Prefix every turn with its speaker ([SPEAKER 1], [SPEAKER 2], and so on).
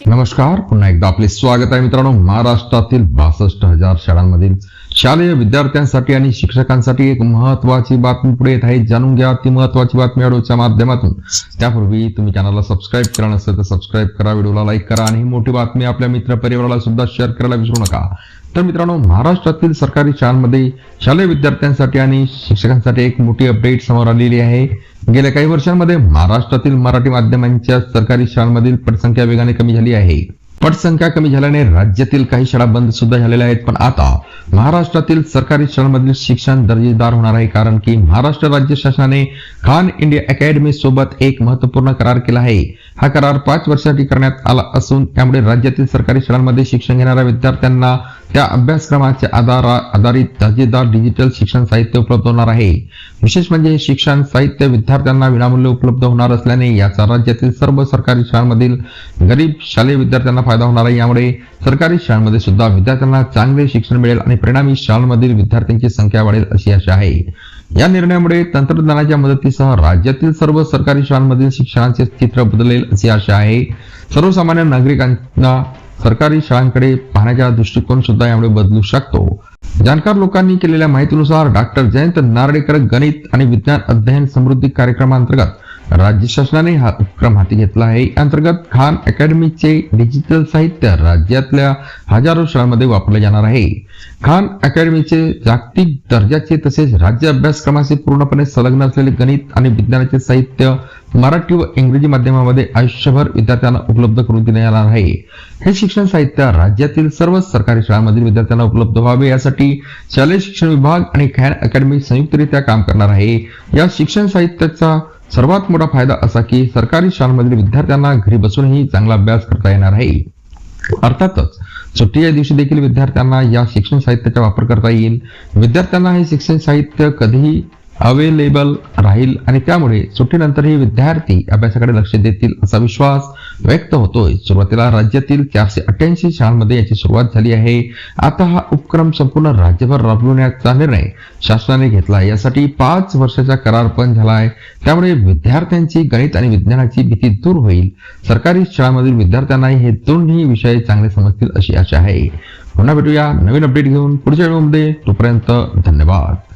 [SPEAKER 1] नमस्कार पुन्हा एकदा आपले स्वागत आहे मित्रांनो महाराष्ट्रातील बासष्ट हजार शाळांमधील शालेय विद्यार्थ्यांसाठी आणि शिक्षकांसाठी एक महत्वाची बातमी पुढे येत आहे. जाणून घ्या ती महत्वाची बातमी व्हिडिओच्या माध्यमातून. त्यापूर्वी तुम्ही चॅनलला सबस्क्राईब करा नसेल तर सबस्क्राईब करा व्हिडिओला लाईक करा आणि ही मोठी बातमी आपल्या मित्र परिवाराला सुद्धा शेअर करायला विसरू नका. तर मित्रांनो महाराष्ट्रातील सरकारी शाळांमध्ये शालेय विद्यार्थ्यांसाठी आणि शिक्षकांसाठी एक मोठी अपडेट समोर आलेली आहे. गेल्या काही वर्षांमध्ये महाराष्ट्रातील मराठी माध्यमांच्या सरकारी शाळांमधील पटसंख्या वेगाने कमी झाली आहे. पटसंख्या कमी झाल्याने राज्यातील काही शाळा बंद सुद्धा झालेल्या आहेत. पण आता महाराष्ट्रातील सरकारी शाळांमधील शिक्षण दर्जेदार होणार आहे. कारण की महाराष्ट्र राज्य शासनाने खान इंडिया अकॅडमी सोबत एक महत्त्वपूर्ण करार केला आहे. हा करार पाच वर्षासाठी करण्यात आला असून त्यामुळे राज्यातील सरकारी शाळांमध्ये शिक्षण घेणाऱ्या विद्यार्थ्यांना त्या अभ्यासक्रमाच्या आधार आधारित दर्जेदार डिजिटल शिक्षण साहित्य उपलब्ध होणार आहे. विशेष म्हणजे शिक्षण साहित्य विद्यार्थ्यांना विनामूल्य उपलब्ध होणार असल्याने याचा राज्यातील सर्व सरकारी शाळांमधील गरीब शालेय विद्यार्थ्यांना फायदा होणार आहे. यामुळे सरकारी शाळांमध्ये सुद्धा विद्यार्थ्यांना चांगले शिक्षण मिळेल आणि परिणामी शाळांमधील विद्यार्थ्यांची संख्या वाढेल अशी आशा आहे. या निर्णयामुळे तंत्रज्ञानाच्या मदतीसह राज्यातील सर्व सरकारी शाळांमधील शिक्षणाचे चित्र बदलेल अशी आशा आहे. सर्वसामान्य नागरिकांना सरकारी शाळांकडे पाहण्याचा दृष्टिकोन सुद्धा यामुळे बदलू शकतो. जाणकार लोकांनी केलेल्या माहितीनुसार डॉक्टर जयंत नारडेकर गणित आणि विज्ञान अध्ययन समृद्धी कार्यक्रमांतर्गत राज्य शासनाने हा उपक्रम हाती घेतला आहे. अंतर्गत खान अकॅडमीचे डिजिटल साहित्य राज्यातल्या हजारो शाळांमध्ये वापरले जाणार आहे. खान अकॅडमीचे जागतिक दर्जाचे तसेच राज्य अभ्यासक्रमाचे पूर्णपणे संलग्न असलेले गणित आणि विज्ञानाचे साहित्य मराठी व इंग्रजी माध्यमामध्ये आयुष्यभर विद्यार्थ्यांना उपलब्ध करून देण्यात येणार आहे. हे शिक्षण साहित्य राज्यातील सर्व सरकारी शाळांमधील विद्यार्थ्यांना उपलब्ध व्हावे यासाठी शालेय शिक्षण विभाग आणि खॅन अकॅडमी संयुक्तरित्या काम करणार आहे. या शिक्षण साहित्याचा सर्वात मोठा फायदा असा की सरकारी शाळांमधील विद्यार्थ्यांना घरी बसूनही चांगला अभ्यास करता येणार आहे. अर्थातच सुट्टीच्या दिवशी देखील विद्यार्थ्यांना या शिक्षण साहित्याचा वापर करता येईल. विद्यार्थ्यांना हे शिक्षण साहित्य कधीही अवेलेबल राहील आणि त्यामुळे सुट्टीनंतरही विद्यार्थी अभ्यासाकडे लक्ष देतील असा विश्वास व्यक्त होतोय. सुरुवातीला राज्यातील चारशे अठ्ठ्याऐंशी शाळांमध्ये याची सुरुवात झाली आहे. आता हा उपक्रम संपूर्ण राज्यभर राबविण्याचा निर्णय शासनाने घेतला आहे. यासाठी पाच वर्षाचा करार पण झाला आहे त्यामुळे विद्यार्थ्यांची गणित आणि विज्ञानाची भीती दूर होईल. सरकारी शाळांमधील विद्यार्थ्यांनाही हे दोन्ही विषय चांगले समजतील अशी आशा आहे. पुन्हा भेटूया नवीन अपडेट घेऊन. पुढच्या वेळेमध्ये तोपर्यंत धन्यवाद.